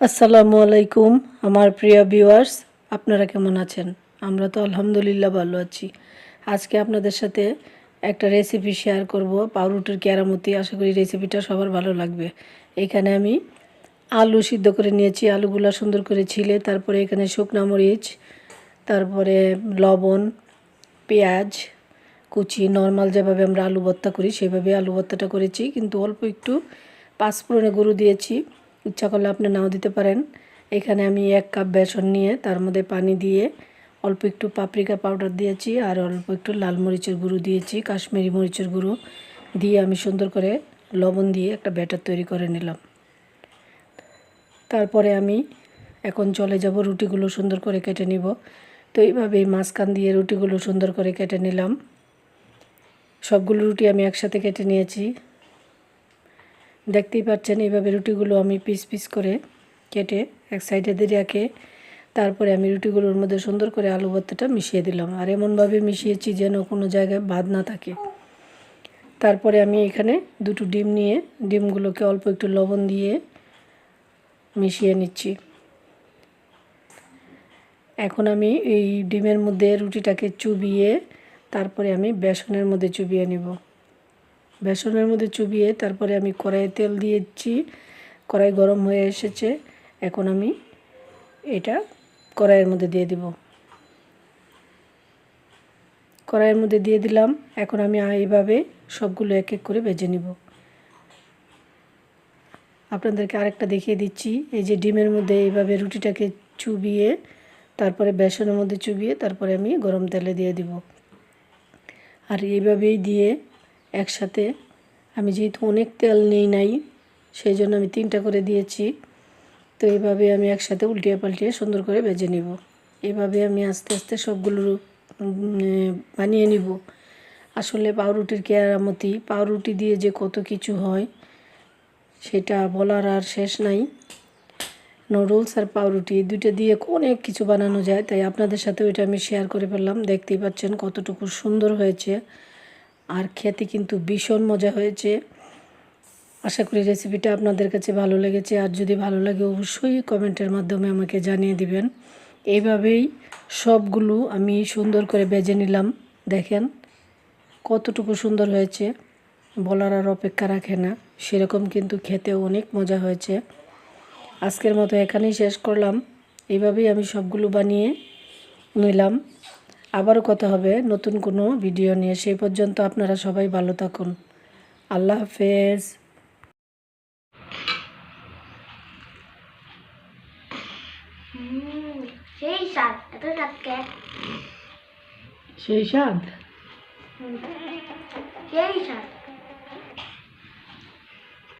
আসসালামু আলাইকুম, আমার প্রিয় ভিউয়ার্স আপনারা কেমন আছেন? আমরা তো আলহামদুলিল্লাহ ভালো আছি। আজকে আপনাদের সাথে একটা রেসিপি শেয়ার করব, পাউরুটির কেরামতি। আশা করি রেসিপিটা সবার ভালো লাগবে। এখানে আমি আলু সিদ্ধ করে নিয়েছি, আলুগুলো সুন্দর করে ছিলে, তারপরে এখানে শুকনা মরিচ, তারপরে লবণ, পেঁয়াজ, কুচি। নর্মাল যেভাবে আমরা আলু ভর্তা করি, সেভাবে আলু ভর্তাটা করেছি। কিন্তু অল্প একটু পাঁচ পাঁচফোড়নে গরু দিয়েছি। ইচ্ছা করলে আপনি নাও দিতে পারেন। এখানে আমি এক কাপ বেসন নিয়ে তার মধ্যে পানি দিয়ে অল্প একটু পাপরিকা পাউডার দিয়েছি আর অল্প একটু লাল মরিচের গুঁড়ো দিয়েছি, কাশ্মীরি মরিচের গুঁড়ো দিয়ে আমি সুন্দর করে লবণ দিয়ে একটা ব্যাটার তৈরি করে নিলাম। তারপরে আমি এখন চলে যাব রুটিগুলো সুন্দর করে কেটে নিব। তো এইভাবেই মাঝখান দিয়ে রুটিগুলো সুন্দর করে কেটে নিলাম। সবগুলো রুটি আমি একসাথে কেটে নিয়েছি। দেখতেই পাচ্ছেন এইভাবে রুটিগুলো আমি পিস পিস করে কেটে এক সাইডে দিয়ে রেখে তারপরে আমি রুটিগুলোর মধ্যে সুন্দর করে আলু ভর্তাটা মিশিয়ে দিলাম। আর এমনভাবে মিশিয়েছি যেন কোনো জায়গায় বাদ না থাকে। তারপরে আমি এখানে দুটো ডিম নিয়ে ডিমগুলোকে অল্প একটু লবণ দিয়ে মিশিয়ে নিচ্ছি। এখন আমি এই ডিমের মধ্যে রুটিটাকে চুবিয়ে তারপরে আমি বেসনের মধ্যে চুবিয়ে নিব। বেসনের মধ্যে চুবিয়ে তারপরে আমি কড়াইয়ে তেল দিয়েছি। কড়াই গরম হয়ে এসেছে। এখন আমি এটা কড়াইয়ের মধ্যে দিয়ে দিব। কড়াইয়ের মধ্যে দিয়ে দিলাম। এখন আমি এইভাবে সবগুলো এক এক করে ভেজে নিব। আপনাদেরকে আরেকটা দেখিয়ে দিচ্ছি। এই যে ডিমের মধ্যে এইভাবে রুটিটাকে চুবিয়ে, তারপরে বেসনের মধ্যে চুবিয়ে, তারপরে আমি গরম তেলে দিয়ে দিব। আর এইভাবেই দিয়ে একসাথে। আমি যেহেতু অনেক তেল নেই নাই সেই জন্য আমি তিনটা করে দিয়েছি। তো এইভাবে আমি একসাথে উল্টিয়ে পাল্টিয়ে সুন্দর করে ভেজে নিব। এভাবে আমি আস্তে আস্তে সবগুলো বানিয়ে নিব। আসলে পাউরুটির কেরামতি, পাউরুটি দিয়ে যে কত কিছু হয়, সেটা বলার আর শেষ নাই। নুডলস আর পাউরুটি দুইটা দিয়ে অনেক কিছু বানানো যায়, তাই আপনাদের সাথে ওইটা আমি শেয়ার করে ফেললাম। দেখতেই পাচ্ছেন কতটুকু সুন্দর হয়েছে। আর খেতে কিন্তু ভীষণ মজা হয়েছে। আশা করি রেসিপিটা আপনাদের কাছে ভালো লেগেছে। আর যদি ভালো লাগে, অবশ্যই কমেন্টের মাধ্যমে আমাকে জানিয়ে দিবেন। এইভাবেই সবগুলো আমি সুন্দর করে বেজে নিলাম। দেখেন কতটুকু সুন্দর হয়েছে। বলার আর অপেক্ষা রাখে না। সেরকম কিন্তু খেতে অনেক মজা হয়েছে। আজকের মতো এখানেই শেষ করলাম। এইভাবেই আমি সবগুলো বানিয়ে নিলাম। আবারও কথা হবে নতুন কোনো ভিডিও নিয়ে। সেই পর্যন্ত আপনারা সবাই ভালো থাকুন। আল্লাহ হাফেজ। সেই স্বাদ এত স্বাদ কে? সেই স্বাদ? সেই স্বাদ।